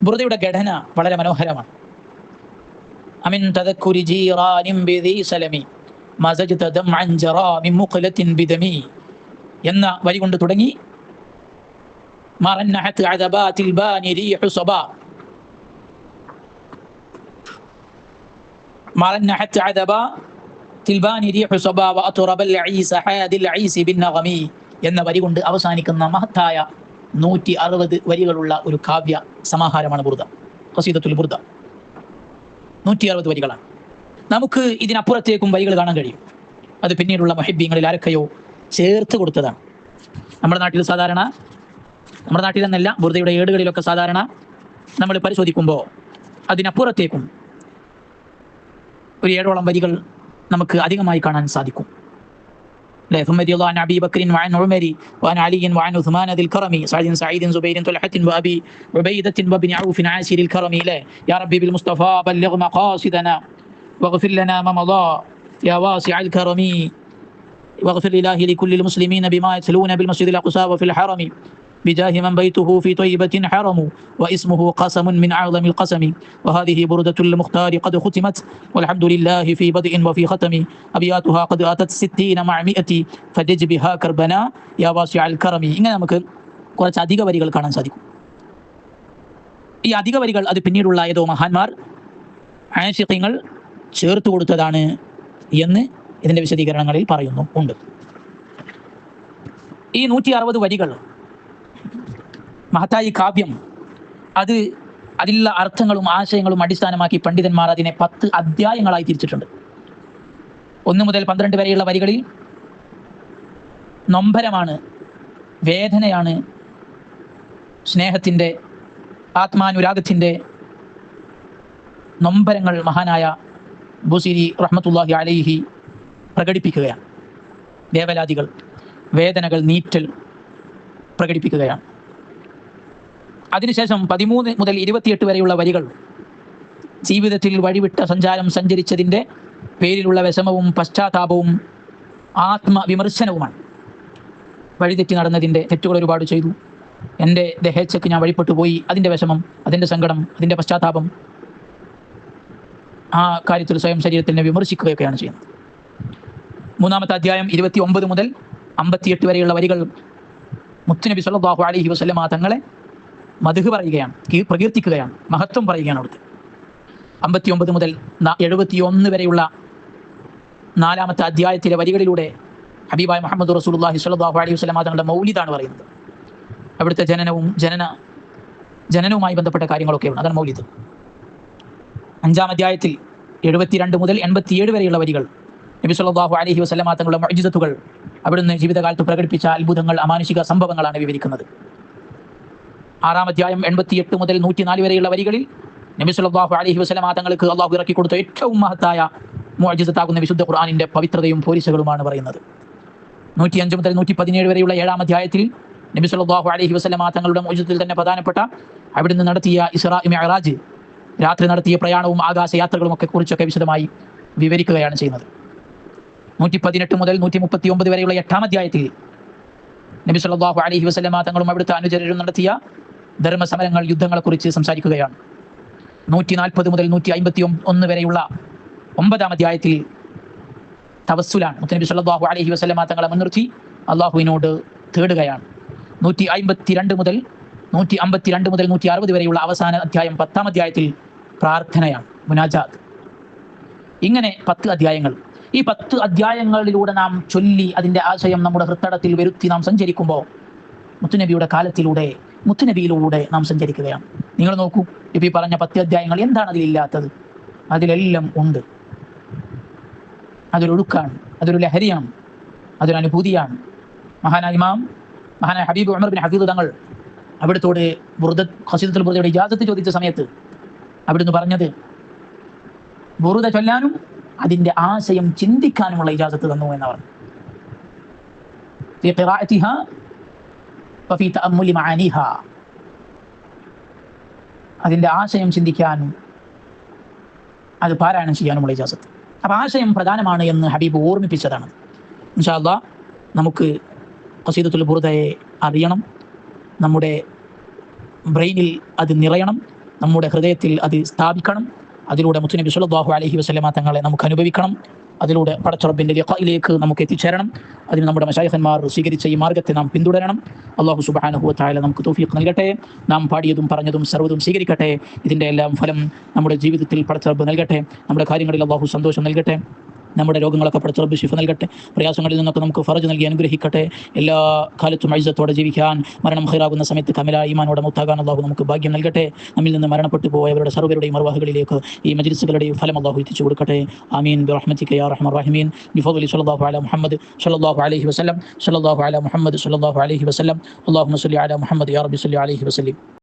ബുറുദയുടെ ഘടന വളരെ മനോഹരമാണ്. അമിൻ തദക്കുരി ജീറാനിം ബിദി സലമി മസജ്ത ദംഅൻ ജറാ മിൻ മുഖലത്തിൻ ബിദമി എന്ന വരി കൊണ്ട് തുടങ്ങി മറന്നഹത്ത് അദബാത്തിൽ ബാനി സബാ. മറന്നഹത്ത് അദബാ തിൽബാനി സബാ വഅതുറബൽ ഈസ ഹാദിൽ ഈസി ബിന്നഗമി എന്ന വരി കൊണ്ട് അവസാനിക്കുന്ന മഹത്തായ നൂറ്റി അറുപത് വരികളുള്ള ഒരു കാവ്യ സമാഹാരമാണ് ബുർദ ഖസീദത്തുൽ ബുർദ. നൂറ്റി അറുപത് വരികളാണ്. നമുക്ക് ഇതിനപ്പുറത്തേക്കും വരികൾ കാണാൻ കഴിയും. അത് പിന്നീടുള്ള മഹിബ്യങ്ങളിൽ ആരൊക്കെയോ ചേർത്ത് കൊടുത്തതാണ്. നമ്മുടെ നാട്ടിൽ സാധാരണ നമ്മുടെ നാട്ടിൽ എന്നല്ല ബുർദയുടെ ഏടുകളിലൊക്കെ സാധാരണ നമ്മൾ പരിശോധിക്കുമ്പോൾ അതിനപ്പുറത്തേക്കും ഒരു ഏഴോളം വരികൾ നമുക്ക് അധികമായി കാണാൻ സാധിക്കും. لا ثم رضي الله عن أبي بكر وعن عمر وعن علي وعن عثمان ذي الكرم سعد سعيد زبير طلحه وأبي عبيدة وابن عوف عاشر الكرم لا يا ربي بالمصطفى بلغ مقاصدنا واغفر لنا ما مضى يا واسع الكرم واغفر لله لكل المسلمين بما يتلون بالمسجد الأقصى وفي الحرم. بجاه من بيته في طيبة حرم واسمه قسم من أعظم القسم وهذه بردة المختار قد ختمت والحمد لله في بدء وفي ختم أبياتها قد أتت ستين مع مئة فدج بها كربنا يا واسع الكرم ഇങ്ങനെ നമുക്ക് കുറച്ച് അധിക വരികൾ കാണാൻ സാധിക്കും ഈ അധിക വരികൾ അത് പിന്നീടുള്ള ഏതോ മഹാന്മാർ ആശിഖ്യങ്ങൾ ചേർത്ത് കൊടുത്തതാണ് എന്ന് ഇതിന്റെ വിശദീകരണങ്ങളിൽ പറയുന്നു ഉണ്ട് ഈ നൂറ്റി അറുപത് വരികൾ മഹത്തായി കാവ്യം. അത് അതിലുള്ള അർത്ഥങ്ങളും ആശയങ്ങളും അടിസ്ഥാനമാക്കി പണ്ഡിതന്മാർ അതിനെ പത്ത് അധ്യായങ്ങളായി തിരിച്ചിട്ടുണ്ട്. ഒന്ന് മുതൽ പന്ത്രണ്ട് വരെയുള്ള വരികളിൽ നൊമ്പരമാണ് വേദനയാണ് സ്നേഹത്തിന്റെ ആത്മാനുരാഗത്തിന്റെ നൊമ്പരങ്ങൾ മഹാനായ ബുസിരി റഹ്മത്തുല്ലാഹി അലൈഹി പ്രകടിപ്പിക്കുകയാണ്. ദേവലാദികൾ വേദനകൾ നീറ്റൽ പ്രകടിപ്പിക്കുകയാണ്. അതിനുശേഷം പതിമൂന്ന് മുതൽ ഇരുപത്തിയെട്ട് വരെയുള്ള വരികൾ. ജീവിതത്തിൽ വഴിവിട്ട സഞ്ചാരം സഞ്ചരിച്ചതിന്റെ പേരിലുള്ള വിഷമവും പശ്ചാത്താപവും ആത്മവിമർശനവുമാണ്. വഴിതെറ്റി നടന്നതിന്റെ തെറ്റുകൾ ഒരുപാട് ചെയ്തു. എന്റെ ദഹേച്ഛയ്ക്ക് ഞാൻ വഴിപ്പെട്ടു പോയി. അതിന്റെ വിഷമം അതിന്റെ സങ്കടം അതിന്റെ പശ്ചാത്താപം ആ കാര്യത്തിൽ സ്വയം ശരീരത്തിനെ വിമർശിക്കുകയൊക്കെയാണ് ചെയ്യുന്നത്. മൂന്നാമത്തെ അധ്യായം ഇരുപത്തി ഒമ്പത് മുതൽ അമ്പത്തിയെട്ട് വരെയുള്ള വരികൾ മുത്തുനബി സല്ലാഹു അലഹി വസല്ലമ തങ്ങളെ മധുഹ് പറയുകയാണ് പ്രകീർത്തിക്കുകയാണ് മഹത്വം പറയുകയാണ് അവിടുത്തെ. അമ്പത്തി ഒമ്പത് മുതൽ എഴുപത്തി ഒന്ന് വരെയുള്ള നാലാമത്തെ അധ്യായത്തിലെ വരികളിലൂടെ ഹബീബായ് മുഹമ്മദ് റസൂലുള്ളാഹി സ്വല്ലല്ലാഹു അലൈഹി വസല്ലം തങ്ങളുടെ മൗലിദാണ് പറയുന്നത്. അവിടുത്തെ ജനനവും ജനന ജനനവുമായി ബന്ധപ്പെട്ട കാര്യങ്ങളൊക്കെയാണ് അതാണ് മൗലിദ്. അഞ്ചാം അധ്യായത്തിൽ എഴുപത്തിരണ്ട് മുതൽ എൺപത്തിയേഴ് വരെയുള്ള വരികൾ നബി സല്ലല്ലാഹു അലൈഹി വസല്ലമ തങ്ങളുടെ മുഅ്ജിസത്തുകൾ അവിടുന്ന് ജീവിതകാലത്ത് പ്രകടിപ്പിച്ച അത്ഭുതങ്ങൾ അമാനുഷിക സംഭവങ്ങളാണ് വിവരിക്കുന്നത്. ആറാം അധ്യായം എൺപത്തിയെട്ട് മുതൽ നൂറ്റിനാല് വരെയുള്ള വരികളിൽ നബി സല്ലല്ലാഹു അലൈഹി വസല്ലമ തങ്ങൾക്ക് അള്ളാഹു ഇറക്കി കൊടുത്ത ഏറ്റവും മഹത്തായ മോജിസത്താകുന്ന വിശുദ്ധ ഖുർആാനിന്റെ പവിത്രതയും പോലീസുകളുമാണ് പറയുന്നത്. നൂറ്റിയഞ്ച് മുതൽ നൂറ്റി പതിനേഴ് വരെയുള്ള ഏഴാം അധ്യായത്തിൽ നബി സല്ലല്ലാഹു അലൈഹി വസല്ലമ തങ്ങളുടെ മുഅ്ജിസത്തിൽ തന്നെ പ്രധാനപ്പെട്ട അവിടുന്ന് നടത്തിയ ഇസ്രാ മിഅറാജ് രാത്രി നടത്തിയ പ്രയാണവും ആകാശയാത്രകളും ഒക്കെ കുറിച്ചൊക്കെ വിശദമായി വിവരിക്കുകയാണ് ചെയ്യുന്നത്. നൂറ്റി പതിനെട്ട് മുതൽ നൂറ്റി മുപ്പത്തി ഒമ്പത് വരെയുള്ള എട്ടാം അധ്യായത്തിൽ നബി സല്ലല്ലാഹു അലൈഹി വസല്ലമ തങ്ങളും അവിടുത്തെ അനുചരരും നടത്തിയ ധർമ്മസമരങ്ങൾ യുദ്ധങ്ങളെക്കുറിച്ച് സംസാരിക്കുകയാണ്. നൂറ്റി നാൽപ്പത് മുതൽ നൂറ്റി അമ്പത്തി ഒന്ന് വരെയുള്ള ഒമ്പതാം അധ്യായത്തിൽ തവസ്സുലാണ്. മുത്തനബി സല്ലല്ലാഹു അലഹി വസല്ലമ തങ്ങളെ മുൻനിർത്തി അള്ളാഹുവിനോട് തേടുകയാണ്. നൂറ്റി അമ്പത്തി രണ്ട് മുതൽ നൂറ്റി അമ്പത്തി രണ്ട് മുതൽ നൂറ്റി അറുപത് വരെയുള്ള അവസാന അധ്യായം പത്താം അധ്യായത്തിൽ പ്രാർത്ഥനയാണ്. മുനാജാദ് ഇങ്ങനെ പത്ത് അധ്യായങ്ങൾ. ഈ പത്ത് അധ്യായങ്ങളിലൂടെ നാം ചൊല്ലി അതിന്റെ ആശയം നമ്മുടെ ഹൃത്തടത്തിൽ വരുത്തി നാം സഞ്ചരിക്കുമ്പോൾ മുത്തുനബിയുടെ കാലത്തിലൂടെ മുത്തുനബിയിലൂടെ നാം സഞ്ചരിക്കുകയാണ്. നിങ്ങൾ നോക്കൂ ഇപ്പൊ ഈ പറഞ്ഞ പത്ത് അധ്യായങ്ങൾ എന്താണ് അതിലില്ലാത്തത്? അതിലെല്ലാം ഉണ്ട്. അതൊരു ഒഴുക്കാണ് അതൊരു ലഹരിയാണ് അതൊരു അനുഭൂതിയാണ്. മഹാനായ ഇമാം മഹാനായ ഹബീബ് ഉമർ ബിൻ ഹഫീദ് തങ്ങൾ അവിടുത്തോട് ബുറുദ ഖസീദത്തുൽ ബുറുദയുടെ ഇജാസത്ത് ചോദിച്ച സമയത്ത് അവിടുന്ന് പറഞ്ഞത് ബുറുദ ചൊല്ലാനും അതിന്റെ ആശയം ചിന്തിക്കാനുമുള്ള ഇജാസത്ത് തന്നു എന്നവർ അതിന്റെ അതിന്റെ ആശയം ചിന്തിക്കാനും അത് പാരായണം ചെയ്യാനുമുള്ള ഇജാസത്ത്. അപ്പൊ ആശയം പ്രധാനമാണ് എന്ന് ഹബീബ് ഓർമ്മിപ്പിച്ചതാണ്. ഇൻഷാല്ല നമുക്ക് കസീദത്തുൽ ബുറുദയെ അറിയണം. നമ്മുടെ ബ്രെയിനിൽ അത് നിറയണം. നമ്മുടെ ഹൃദയത്തിൽ അത് സ്ഥാപിക്കണം. അതിലൂടെ മുത്തുനബി സുല്ലാഹു അലഹി വസ്ലമ തങ്ങളെ നമുക്ക് അനുഭവിക്കണം. അതിലൂടെ പടച്ചുറപ്പിന്റെ ലിഖയിലേക്ക് നമുക്ക് എത്തിച്ചേരണം. അതിന് നമ്മുടെ മശാഹന്മാർ സ്വീകരിച്ച ഈ മാർഗത്തെ നാം പിന്തുടരണം. അള്ളാഹു സുബാനഹു തായാല നമുക്ക് തോഫീഖ് നൽകട്ടെ. നാം പാടിയതും പറഞ്ഞതും സർവതും സ്വീകരിക്കട്ടെ. ഇതിന്റെ എല്ലാം ഫലം നമ്മുടെ ജീവിതത്തിൽ പടച്ചുറപ്പ് നൽകട്ടെ. നമ്മുടെ കാര്യങ്ങളിൽ അള്ളാഹു സന്തോഷം നൽകട്ടെ. നമ്മുടെ രോഗങ്ങളൊക്കെ പടച്ചുറബ് ശിഫ നൽകട്ടെ. പ്രയാസങ്ങളിൽ നിന്നൊക്കെ നമുക്ക് ഫറജ് നൽകി അനുഗ്രഹിക്കട്ടെ. എല്ലാ കാലത്തും ഐസത്തോടെ ജീവിക്കാൻ മരണം ഹൈറാകുന്ന സമയത്ത് കമല ഈമാനോടെ മുത്താകാൻ അള്ളാഹു നമുക്ക് ഭാഗ്യം നൽകട്ടെ. നമ്മിൽ നിന്ന് മരണപ്പെട്ടു പോയവരുടെ സർവരുടെയും മർവാഹുകളിലേക്ക് ഈ മജിലിസുകളുടെയും ഫലം അള്ളാഹു എത്തിച്ചു കൊടുക്കട്ടെ. ആമീൻ. ബിറഹ്മത്തിക യാ റഹ്മർ റഹീമീൻ. ബിഫضل സല്ലല്ലാഹു അല മുഹമ്മദ് സല്ലല്ലാഹു അലൈഹി വസല്ലം. സല്ലല്ലാഹു അലാ മുഹമ്മദ് സല്ലല്ലാഹു അലൈഹി വസല്ലം. അല്ലാഹുമ്മ സ്വല്ലി അലാ മുഹമ്മദ് യാ റബി സല്ലി അലൈഹി